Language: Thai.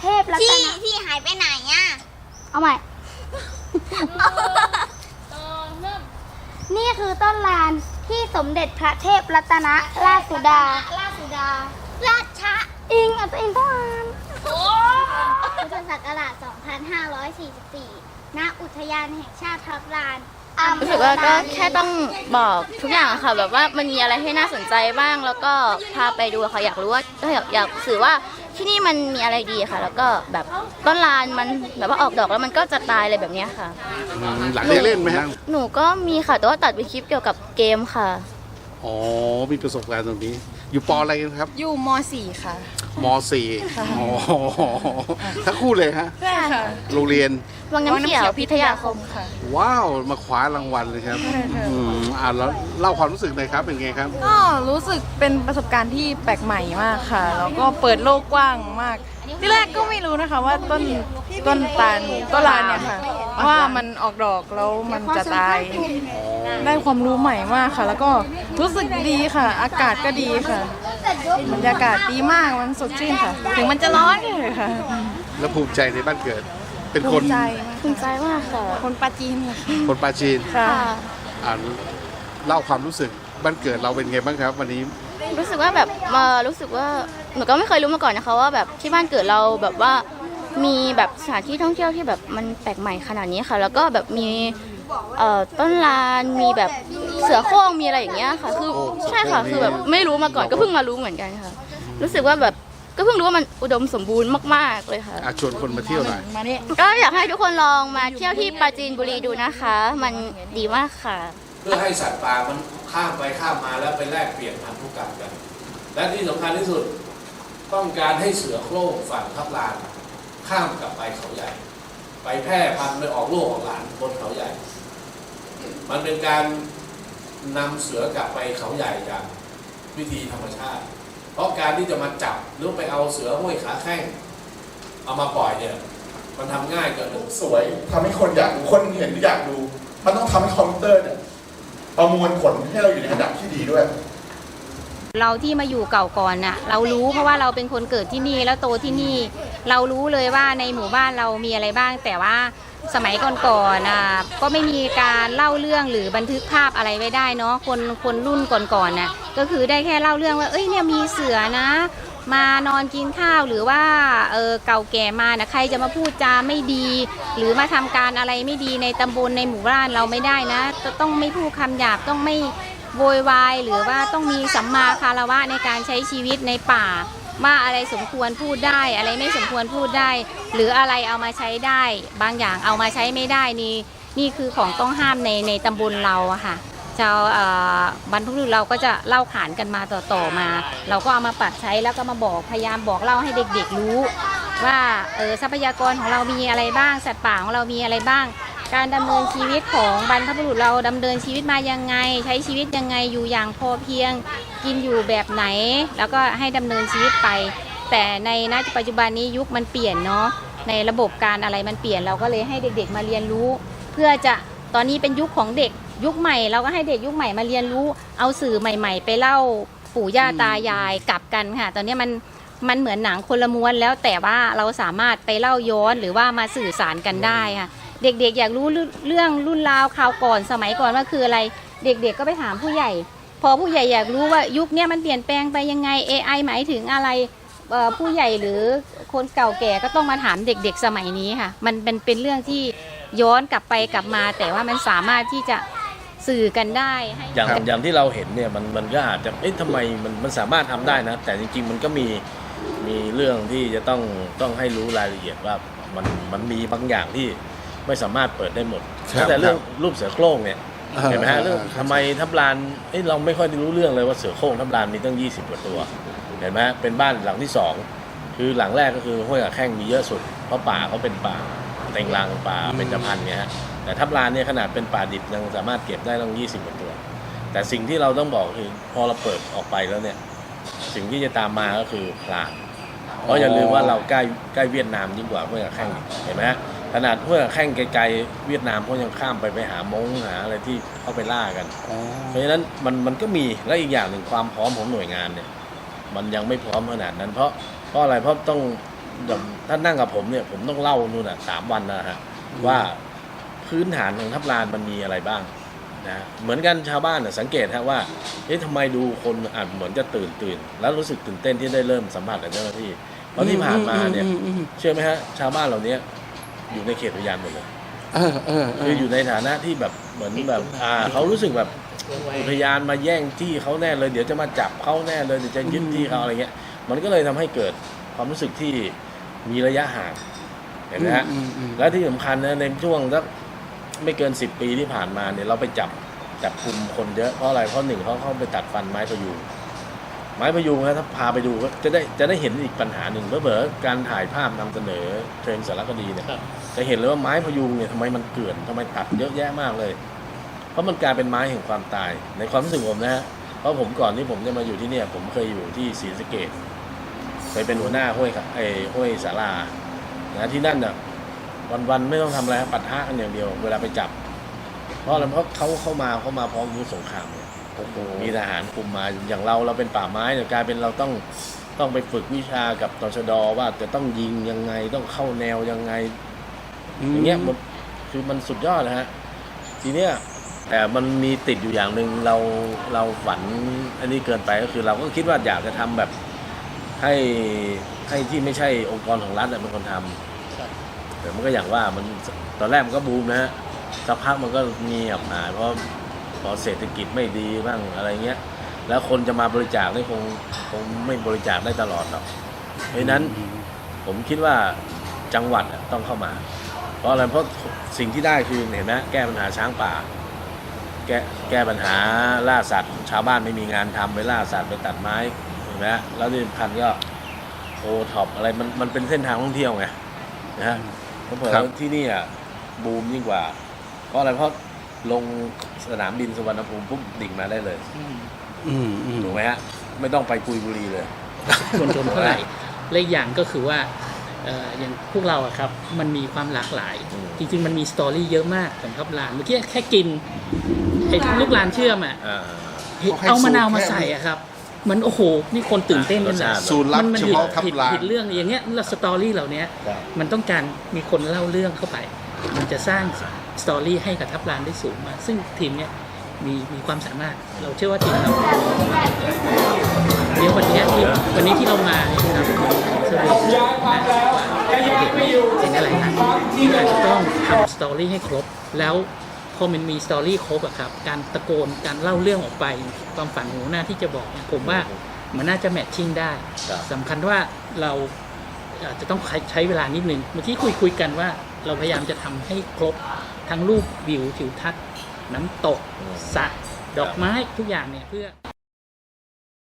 เทพรัตที่นะที่หายไปไหนอะเอาใหม่ นี่คือต้นลานที่สมเด็จพระเทพรัตนราชสุดา ราชสุดา ราชะอิงอะตัวเองต้องอ่านพุทธศักราช 2544 ณ อุทยานแห่งชาติทับลานรู้สึกว่าก็แค่ต้องบอกทุกอย่างค่ะ แบบว่ามันมีอะไรให้น่าสนใจบ้าง แล้วก็พาไปดูค่ะอยากรู้ว่าอยากอยากสื่อว่า ที่นี่มันมีอะไรดีค่ะ แล้วก็แบบต้นลานมันแบบว่าออกดอกแล้วมันก็จะตายอะไรแบบเนี้ยค่ะ อืมหลังได้เล่นไหมฮะหนูก็มีค่ะแต่ว่าตัดเป็นคลิปเกี่ยวกับเกมค่ะ อ๋อมีประสบการณ์ตรงนี้ อยู่ปออะไรกันครับ อยู่ม .4 ค่ะ มสี่อ๋อทั้งคู่เลยฮะ ใช่ค่ะโรงเรียน วังน้ำเขียวพิทยาคมค่ะ ว้าว มาคว้ารางวัลเลยครับอืมอ่าแล้วเล่าความรู้สึกหน่อยครับ เป็นไงครับ ก็รู้สึกเป็นประสบการณ์ที่แปลกใหม่มากค่ะ แล้วก็เปิดโลกกว้างมาก ที่แรกก็ไม่รู้นะคะว่าต้นต้นตาลต้นลานเนี่ยค่ะ ว่ามันออกดอกแล้วมันจะตาย ได้ความรู้ใหม่มากค่ะ แล้วก็รู้สึกดีค่ะ อากาศก็ดีค่ะ บรรยากาศดีมากมันสดชื่นค่ะ ถึงมันจะร้อนเลยค่ะแล้วภูมิใจในบ้านเกิด เป็นคภูนมิใจภูมิใจมากค่ะ คนปาจีนค่ะคนปราจีนค่ะ อ่าเล่าความรู้สึกบ้านเกิดเราเป็นไงบ้างครับ วันนี้รู้สึกว่าแบบมารู้สึกว่าหนูก็ไม่เคยรู้มาก่อนนะคะว่าแบบที่บ้านเกิดเราแบบว่ามีแบบสถานที่ท่องเที่ยวที่แบบมันแปลกใหม่ขนาดนี้ค่ะ แล้วก็แบบมี เอ่อต้นลานมีแบบเสือโคร่งมีอะไรอย่างเงี้ยค่ะคือโอ้เสือโคร่งใช่ค่ะนี่คือแบบไม่รู้มาก่อนก็เพิ่งมารู้เหมือนกันค่ะ รู้สึกว่าแบบก็เพิ่งรู้ว่ามันอุดมสมบูรณ์มาก ๆเลยค่ะอะชวนคนมาเที่ยวหน่อย มานี่ก็อยากให้ทุกคนลองมาเที่ยวที่ปราจีนบุรีดูนะคะ มันดีมากค่ะ เพื่อให้สัตว์ป่ามันข้ามไปข้ามมาแล้วไปแลกเปลี่ยนพันธุกรรมกัน และที่สำคัญที่สุดต้องการให้เสือโคร่งฝั่งทับลาน ข้ามกลับไปเขาใหญ่ ไปแพร่พันธุ์ไปออกลูกออกหลานบนเขาใหญ่ มันเป็นการนำเสือกลับไปเขาใหญ่อย่างวิธีธรรมชาติ เพราะการที่จะมาจับหรือไปเอาเสือห้วยขาแข้งเอามาปล่อยเนี่ย มันทำง่ายเกินสวยทำให้คนอยากดูคนเห็นอยากดู มันต้องทำให้คอมพิวเตอร์เนี่ยประมวลผลให้เราอยู่ในระดับที่ดีด้วย เราที่มาอยู่เก่าก่อนน่ะ เรารู้เพราะว่าเราเป็นคนเกิดที่นี่แล้วโตที่นี่ เรารู้เลยว่าในหมู่บ้านเรามีอะไรบ้าง แต่ว่า สมัยก่อนๆน่ะก็ไม่มีการเล่าเรื่องหรือบันทึกภาพอะไรไว้ได้เนาะคนคนรุ่นก่อนๆน่ะก็คือได้แค่เล่าเรื่องว่าเอ้ยเนี่ยมีเสือนะ มานอนกินข้าวหรือว่าเออเก่าแก่มานะใครจะมาพูดจาไม่ดี หรือมาทำการอะไรไม่ดีในตำบลในหมู่บ้านเราไม่ได้นะจะต้องไม่พูดคำหยาบต้องไม่โวยวายหรือว่าต้องมีสัมมาคารวะในการใช้ชีวิตในป่า ว่าอะไรสมควรพูดได้ อะไรไม่สมควรพูดได้ หรืออะไรเอามาใช้ได้ บางอย่างเอามาใช้ไม่ได้นี่นี่คือของต้องห้ามในในตำบลเราอะค่ะชาวเออบรรพบุรุษเราก็จะเล่าขานกันมาต่อๆมา เราก็เอามาปรับใช้แล้วก็มาบอกพยายามบอกเล่าให้เด็กๆรู้ ว่าเออทรัพยากรของเรามีอะไรบ้าง สัตว์ป่าของเรามีอะไรบ้าง การดำเนินชีวิตของบรรพบุรุษเราดำเนินชีวิตมายังไง ใช้ชีวิตยังไงอยู่อย่างพอเพียง กินอยู่แบบไหน แล้วก็ให้ดำเนินชีวิตไป แต่ในณปัจจุบันนี้ยุคมันเปลี่ยนเนาะในระบบการอะไรมันเปลี่ยนเราก็เลยให้เด็กๆมาเรียนรู้ เพื่อจะตอนนี้เป็นยุคของเด็กยุคใหม่เราก็ให้เด็กยุคใหม่มาเรียนรู้เอาสื่อใหม่ ๆ ไปเล่าปู่ย่าตายายกลับกันค่ะ ตอนนี้มันมันเหมือนหนังคนละม้วนแล้วแต่ว่าเราสามารถไปเล่าย้อนหรือว่ามาสื่อสารกันได้ค่ะ เด็กๆ อยากรู้เรื่องรุ่นราวข่าวก่อนสมัยก่อนว่าคืออะไร เด็กๆก็ไปถามผู้ใหญ่ พอผู้ใหญ่อยากรู้ว่ายุคนี้มันเปลี่ยนแปลงไปยังไง AI หมายถึงอะไรผู้ใหญ่หรือคนเก่าแก่ก็ต้องมาถามเด็กๆสมัยนี้ค่ะ มันเป็นเป็นเรื่องที่ย้อนกลับไปกลับมา แต่ว่ามันสามารถที่จะสื่อกันได้อย่างอย่างที่เราเห็นเนี่ยมันมันก็อาจจะเอ๊ะทำไมมันมันสามารถทำได้นะ แต่จริงๆมันก็มีมีเรื่องที่จะต้องต้องให้รู้รายละเอียดว่ามันมันมีบางอย่างที่ ไม่สามารถเปิดได้หมดครับแต่เรื่องครับรูปเสือโคร่งเนี่ยเห็นไหมฮะเรื่องทำไมทับลานเอ้ยเราไม่ค่อยได้รู้เรื่องเลยว่าเสือโคร่งทับลานมีตั้ง 20กว่าตัวเห็นไหมฮะเป็นบ้านหลังที่สองคือหลังแรกก็คือห้วยขาแข้งมีเยอะสุดเพราะป่าเขาเป็นป่าเต็งรังป่าเป็นจพันธุ์เนี่ยฮะแต่ทับลานเนี่ยขนาดเป็นป่าดิบยังสามารถเก็บได้ตั้ง 20กว่าตัว แต่สิ่งที่เราต้องบอกคือพอเราเปิดออกไปแล้วเนี่ย สิ่งที่จะตามมาก็คือพลาน เพราะอย่าลืมว่าเราใกล้ใกล้เวียดนามยิ่งกว่าห้วยขาแข้งอีกเห็นไหมฮะขนาดห้วยขาแข้งไกลๆเวียดนามเขายังข้ามไปไปหามงหาอะไรที่เข้าไปล่ากันอ๋อเพราะฉะนั้นมันมันก็มีและอีกอย่างหนึ่งความพร้อมของหน่วยงานเนี่ย มันยังไม่พร้อมขนาดนั้น เพราะเพราะอะไรเพราะต้องแบบถ้านั่งกับผมเนี่ยผมต้องเล่านู่นน่ะสามวันนะฮะว่าพื้นฐานของทับลานมันมีอะไรบ้าง นะเหมือนกันชาวบ้านน่ะสังเกตฮะว่าเอ๊ะทำไมดูคนอาจเหมือนจะตื่นตื่น แล้วรู้สึกตื่นเต้นที่ได้เริ่มสัมผัสกับเจ้าหน้าที่เพราะที่ผ่านมาเนี่ยอืมอืมอืมเชื่อไหมฮะชาวบ้านเหล่านี้อยู่ในเขตอุทยานหมดเลยเออเออเอคือออยู่ในฐานะที่แบบเหมือนแบบอ่าเขารู้สึกแบบอุทยานมาแย่งที่เขาแน่เลย เดี๋ยวจะมาจับเขาแน่เลยเดี๋ยวจะยึดที่เขาอะไรเงี้ย มันก็เลยทำให้เกิดความรู้สึกที่มีระยะห่างเห็นไหมฮะอืมอืมและที่สำคัญนะในช่วงสัก ไม่เกินสิบปีที่ผ่านมาเนี่ยเราไปจับจับกลุ่มคนเยอะเพราะอะไรเพราะหนึ่งเขาเข้าไปตัดฟันไม้พะยูงไม้พะยูงนะถ้าพาไปดูก็จะได้จะได้เห็นอีกปัญหาหนึ่งเผลอๆการถ่ายภาพนำเสนอเทรนด์สารคดีเนี่ยจะเห็นเลยว่าไม้พะยูงเนี่ยทำไมมันเกลื่อนทำไมตัดเยอะแยะมากเลย เพราะมันกลายเป็นไม้แห่งความตาย ในความรู้สึกผมนะฮะเพราะผมก่อนที่ผมจะมาอยู่ที่เนี่ย ผมเคยอยู่ที่ศรีสะเกดเคยเป็นหัวหน้าห้วยครับไอ้ห้วยสารานะที่นั่นน่ะ วันๆไม่ต้องทำอะไรครับปัดท่ากันอย่างเดียว เวลาไปจับ เพราะอะไรเพราะเขาเข้ามาเขามาพร้อมอาวุธสงครามเนี่ยมีทหารคุมมาอย่างเราเราเป็นป่าไม้เนี่ยกลายเป็นเราต้องต้องไปฝึกวิชากับตชดว่าจะต้องยิงยังไงต้องเข้าแนวยังไง อย่างเงี้ยมันคือมันสุดยอดนะฮะทีเนี้ยแต่มันมีติดอยู่อย่างหนึ่งเราเราฝันอันนี้เกินไปก็คือ เราก็คิดว่าอยากจะทำแบบให้ให้ที่ไม่ใช่องค์กรของรัฐอะเป็นคนทำ แต่มันก็อย่างว่ามันตอนแรกมันก็บูมนะฮะสักพักมันก็เงียบหายเพราะพอเศรษฐกิจไม่ดีบ้างอะไรเงี้ย แล้วคนจะมาบริจาคนี่คงคงไม่บริจาคได้ตลอดหรอกเพราะนั้นผมคิดว่าจังหวัดต้องเข้ามา เพราะอะไรเพราะสิ่งที่ได้คือเห็นไหมแก้ปัญหาช้างป่า แก้แก้ปัญหาล่าสัตว์ ชาวบ้านไม่มีงานทำไปล่าสัตว์ไปตัดไม้เห็นไหมแล้วที่สำคัญก็โอท็อปอะไรมันมันเป็นเส้นทางท่องเที่ยวไงนะฮะ เพราะเผื่อครับที่นี่อะบูมยิ่งกว่า เพราะอะไรเพราะลงสนามบินสุวรรณภูมิปุ๊บดิ่งมาได้เลยอืมอืม ถูกไหมฮะไม่ต้องไปกุยบุรีเลย มวลชนเท่าไหร่และอีกอย่างก็คือว่าเอ่ออย่างพวกเราอะครับมันมีความหลากหลาย อืมจริง ๆ มันมีสตอรี่เยอะมากของทับลานเมื่อกี้แค่กินไอ้ลูกลานเชื่อมอะอ่าเห็นเอามะนาวมาใส่อะครับ มันโอ้โหนี่คนตื่นเต้นกันรสนะชาติสูตรลับมัเฉผิดพาะทับผิดลานผิดเรื่องอย่างเงี้ยแล้วสตอรี่เหล่านี้ครับมันต้องการมีคนเล่าเรื่องเข้าไป มันจะสร้างสตอรี่ให้กับทับลานได้สูงมากซึ่งทีมเนี้ยมีมีความสามารถ เราเชื่อว่าทีมเราเดี๋ยววันเนี้ยที่วันนี้ที่เรามาเนี่ยนะครับสรุปนะว่าเห็นอะไรนะที่อาจจะต้องทำสตอรี่ให้ครบแล้ว พอมันมีสตอรี่ครบอะครับ การตะโกนการเล่าเรื่องออกไปความฝันของหัวหน้าที่จะบอกเนี่ยผมว่ามันน่าจะแมทชิ่งได้ครับสำคัญว่าเราอาจจะต้องใช้ใช้เวลานิดนึงเมื่อกี้คุยคุยกันว่าเราพยายามจะทำให้ครบทั้งรูปวิวทิวทัศน์ น้ำตกสระดอกไม้ทุกอย่างเนี่ยเพื่อ